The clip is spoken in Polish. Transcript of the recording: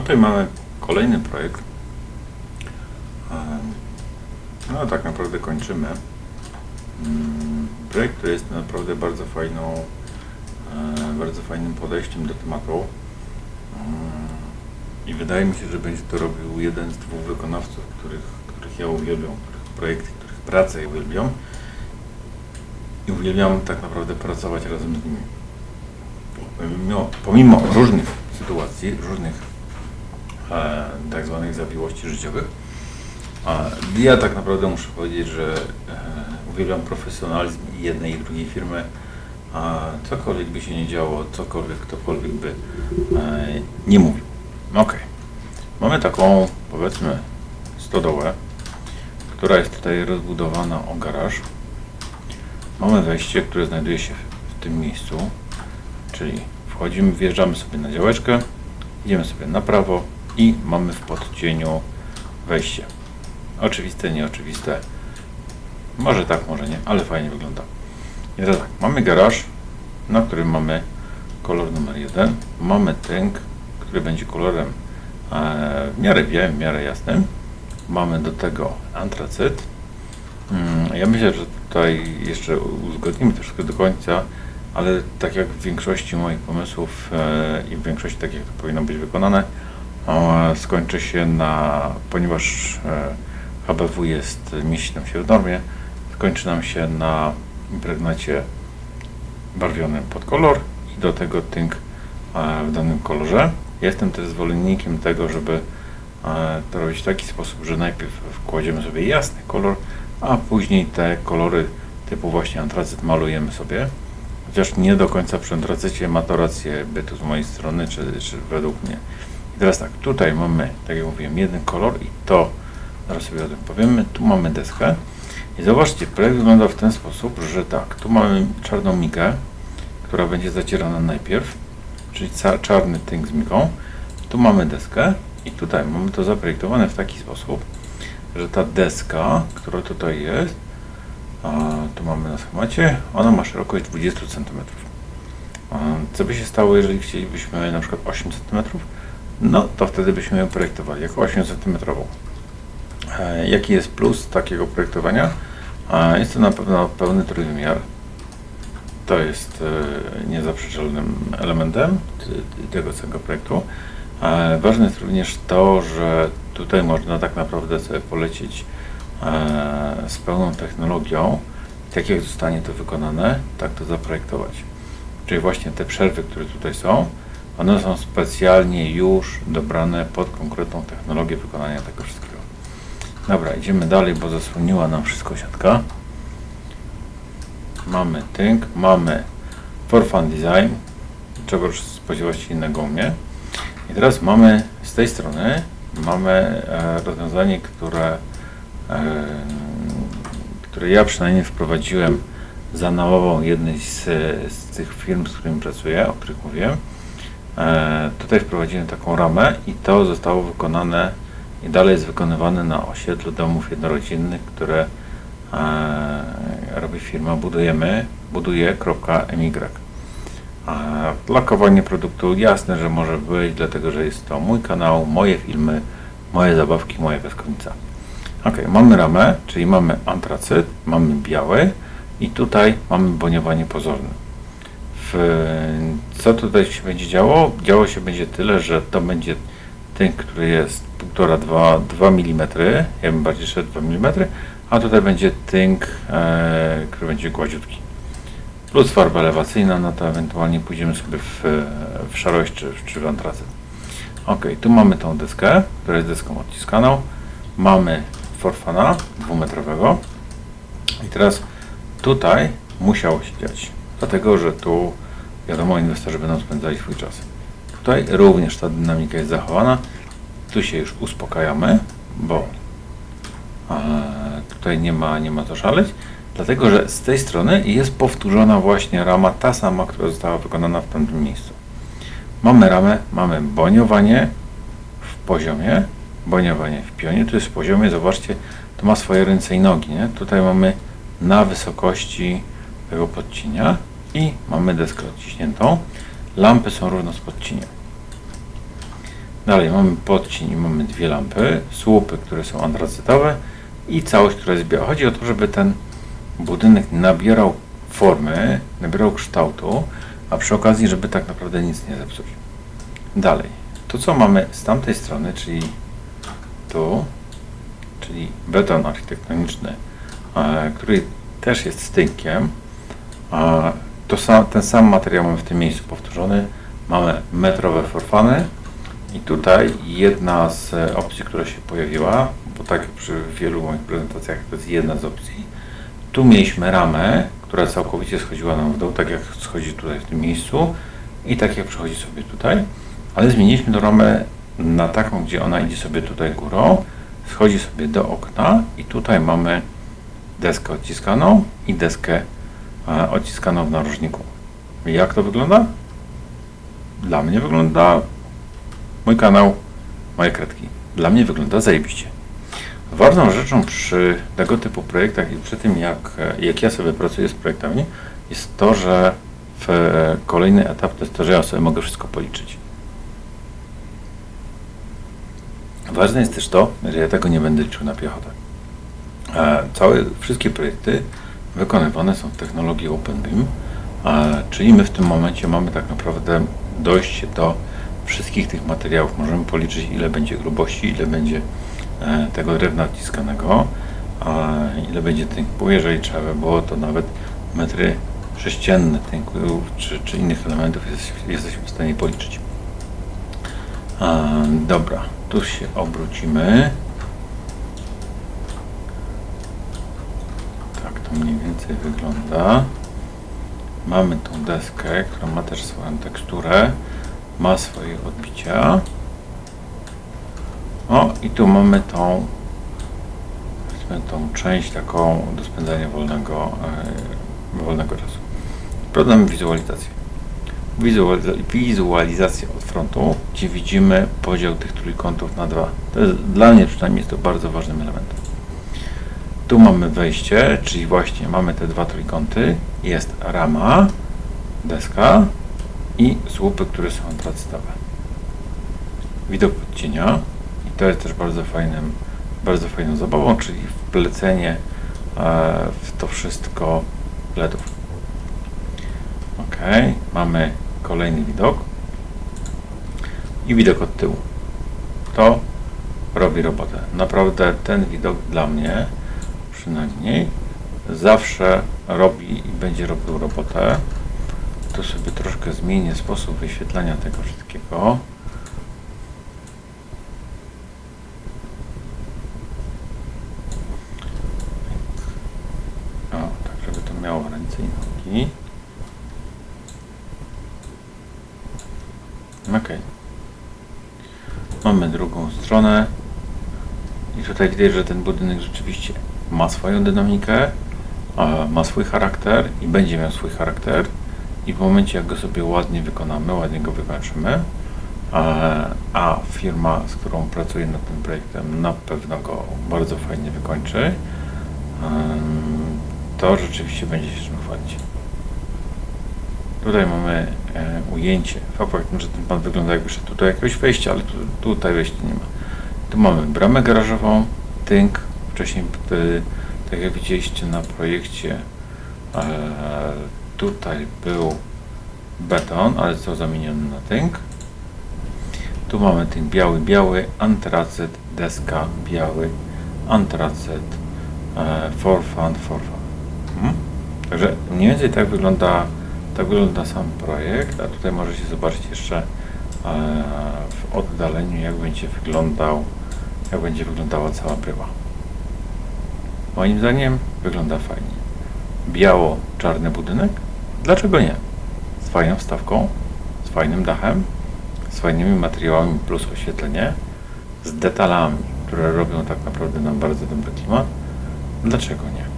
Tutaj mamy kolejny projekt. No tak naprawdę kończymy. Mm, Projekt, który jest naprawdę bardzo fajną, e, bardzo fajnym podejściem do tematu. Mm, I wydaje mi się, że będzie to robił jeden z dwóch wykonawców, których, których ja uwielbiam, których projekty, których pracę ja uwielbiam. I uwielbiam tak naprawdę pracować razem z nimi. Pomimo, pomimo różnych sytuacji, różnych tak zwanych zawiłości życiowych, ja tak naprawdę muszę powiedzieć, że e, uwielbiam profesjonalizm jednej i drugiej firmy. Cokolwiek by się nie działo, cokolwiek ktokolwiek by e, nie mówił. Ok. Mamy taką, powiedzmy, stodołę, która jest tutaj rozbudowana o garaż. Mamy wejście, które znajduje się w tym miejscu, czyli wchodzimy, wjeżdżamy sobie na działeczkę, idziemy sobie na prawo i mamy w podcieniu wejście. Oczywiste, nieoczywiste. Może tak, może nie, ale fajnie wygląda. I teraz tak, mamy garaż, na którym mamy kolor numer jeden. Mamy tynk, który będzie kolorem e, w miarę białym, w miarę jasnym. Mamy do tego antracyt. Mm, Ja myślę, że tutaj jeszcze uzgodnimy to wszystko do końca, ale tak jak w większości moich pomysłów e, i w większości tak jak to powinno być wykonane, skończy się na, ponieważ e, HBW jest, mieści nam się w normie, skończy nam się na impregnacie barwionym pod kolor i do tego tynk e, w danym kolorze. Jestem też zwolennikiem tego, żeby e, to robić w taki sposób, że najpierw wkładziemy sobie jasny kolor, a później te kolory typu właśnie antracyt malujemy sobie. Chociaż nie do końca przy antracycie ma to rację bytu z mojej strony, czy, czy według mnie. Teraz tak, tutaj mamy, tak jak mówiłem, jeden kolor i to, zaraz sobie o tym powiemy, tu mamy deskę. I zobaczcie, projekt wygląda w ten sposób, że tak, tu mamy czarną migę, która będzie zacierana najpierw, czyli czarny tynk z migą. Tu mamy deskę i tutaj mamy to zaprojektowane w taki sposób, że ta deska, która tutaj jest, a tu mamy na schemacie, ona ma szerokość 20 cm. A Co by się stało, jeżeli chcielibyśmy na przykład 8 cm? No to wtedy byśmy ją projektowali jako 8 cm. E, Jaki jest plus takiego projektowania? E, Jest to na pewno pełny trójwymiar. To jest e, niezaprzeczalnym elementem tego całego projektu. Ważne jest również to, że tutaj można tak naprawdę sobie polecieć z pełną technologią. Tak jak zostanie to wykonane, tak to zaprojektować. Czyli właśnie te przerwy, które tutaj są, one są specjalnie już dobrane pod konkretną technologię wykonania tego wszystkiego. Dobra, idziemy dalej, bo zasłoniła nam wszystko siatka. Mamy tynk, mamy for fun design, czegoś spodziewać się innego u mnie. I teraz mamy z tej strony mamy e, rozwiązanie, które, e, które ja przynajmniej wprowadziłem za namową jednej z, z tych firm, z którymi pracuję, o których mówiłem. E, tutaj wprowadziłem taką ramę i to zostało wykonane i dalej jest wykonywane na osiedlu domów jednorodzinnych, które e, robi firma Budujemy, buduje.my. Lokowanie produktu jasne, że może być, dlatego że jest to mój kanał, moje filmy, moje zabawki, moja piaskownica. Ok, mamy ramę, czyli mamy antracyt, mamy biały i tutaj mamy boniowanie pozorne. Co tutaj się będzie działo? Działo się będzie tyle, że to będzie tynk, który jest 1,5-2 mm, ja bym bardziej szedł 2 mm, a tutaj będzie tynk, e, który będzie gładziutki. Plus farba elewacyjna, no to ewentualnie pójdziemy sobie w, w szarość czy, czy w antracyt. Ok, tu mamy tą deskę, która jest deską odciskaną. Mamy forfana dwumetrowego. I teraz tutaj musiało się dziać, dlatego że tu wiadomo, inwestorzy będą spędzali swój czas. Tutaj również ta dynamika jest zachowana. Tu się już uspokajamy, bo e, tutaj nie ma, nie ma co szaleć, dlatego że z tej strony jest powtórzona właśnie rama, ta sama, która została wykonana w tamtym miejscu. Mamy ramę, mamy boniowanie w poziomie, boniowanie w pionie, tu jest w poziomie, zobaczcie, to ma swoje ręce i nogi, nie? Tutaj mamy na wysokości tego podcienia i mamy deskę odciśniętą. Lampy są równo z podciniem. Dalej mamy podcień i mamy dwie lampy, słupy, które są antracytowe i całość, która jest biała. Chodzi o to, żeby ten budynek nabierał formy, nabierał kształtu, a przy okazji, żeby tak naprawdę nic nie zepsuć. Dalej, to co mamy z tamtej strony, czyli tu, czyli beton architektoniczny, e, który też jest stynkiem, to sam, ten sam materiał mamy w tym miejscu powtórzony. Mamy metrowe forfany i tutaj jedna z e, opcji, która się pojawiła, bo tak przy wielu moich prezentacjach to jest jedna z opcji. Tu mieliśmy ramę, która całkowicie schodziła nam w dół, tak jak schodzi tutaj w tym miejscu i tak jak przechodzi sobie tutaj, ale zmieniliśmy tę ramę na taką, gdzie ona idzie sobie tutaj górą, schodzi sobie do okna i tutaj mamy deskę odciskaną i deskę e, odciskaną w narożniku. Jak to wygląda? Dla mnie wygląda mój kanał, moje kredki. Dla mnie wygląda zajebiście. Ważną rzeczą przy tego typu projektach i przy tym, jak, jak ja sobie pracuję z projektami, jest to, że w kolejny etap to jest to, że ja sobie mogę wszystko policzyć. Ważne jest też to, że ja tego nie będę liczył na piechotę. E, Całe, wszystkie projekty wykonywane są w technologii OpenBeam, czyli my w tym momencie mamy tak naprawdę dojście do wszystkich tych materiałów. Możemy policzyć, ile będzie grubości, ile będzie e, tego drewna odciskanego, ile będzie tynku. Jeżeli trzeba by było, to nawet metry sześcienne tynku czy, czy innych elementów jest, jesteśmy w stanie policzyć. Dobra, tu się obrócimy. Tak to mniej więcej wygląda. Mamy tą deskę, która ma też swoją teksturę, ma swoje odbicia. O, i tu mamy tą, tą część taką do spędzania wolnego, e, wolnego czasu. Problem wizualizacji. Wizualiza wizualizacja od frontu, gdzie widzimy podział tych trójkątów na dwa. Jest, dla mnie przynajmniej jest to bardzo ważnym elementem. Tu mamy wejście, czyli właśnie mamy te dwa trójkąty. Jest rama, deska i słupy, które są antracytowe. Widok podcienia i to jest też bardzo fajnym, bardzo fajną zabawą, czyli wplecenie e, w to wszystko LEDów. Ok, mamy kolejny widok i widok od tyłu. To robi robotę. Naprawdę ten widok dla mnie przynajmniej zawsze robi i będzie robił robotę. Tu sobie troszkę zmienię sposób wyświetlania tego wszystkiego. O, tak żeby to miało ręce i nogi. Ok. Mamy drugą stronę. I tutaj widać, że ten budynek rzeczywiście ma swoją dynamikę, ma swój charakter i będzie miał swój charakter. I w momencie, jak go sobie ładnie wykonamy, ładnie go wykończymy, a, a firma, z którą pracuję nad tym projektem, na pewno go bardzo fajnie wykończy, em, to rzeczywiście będzie się czym chwalić. Tutaj mamy e, ujęcie. Fakt że ten pan wygląda jakby szedł tutaj jakiegoś wejścia, ale tu, tutaj wejścia nie ma. Tu mamy bramę garażową, tynk. Wcześniej, tak jak widzieliście na projekcie, e, tutaj był beton, ale został zamieniony na tynk. Tu mamy tynk biały, biały, antracyt, deska, biały, antracyt, e, forfan, forfan. Mhm. Także mniej więcej tak wygląda, tak wygląda sam projekt, a tutaj możecie zobaczyć jeszcze e, w oddaleniu jak będzie wyglądał, jak będzie wyglądała cała bryła. Moim zdaniem wygląda fajnie. Biało-czarny budynek? Dlaczego nie? Z fajną wstawką, z fajnym dachem, z fajnymi materiałami plus oświetlenie, z detalami, które robią tak naprawdę nam bardzo dobry klimat. Dlaczego nie?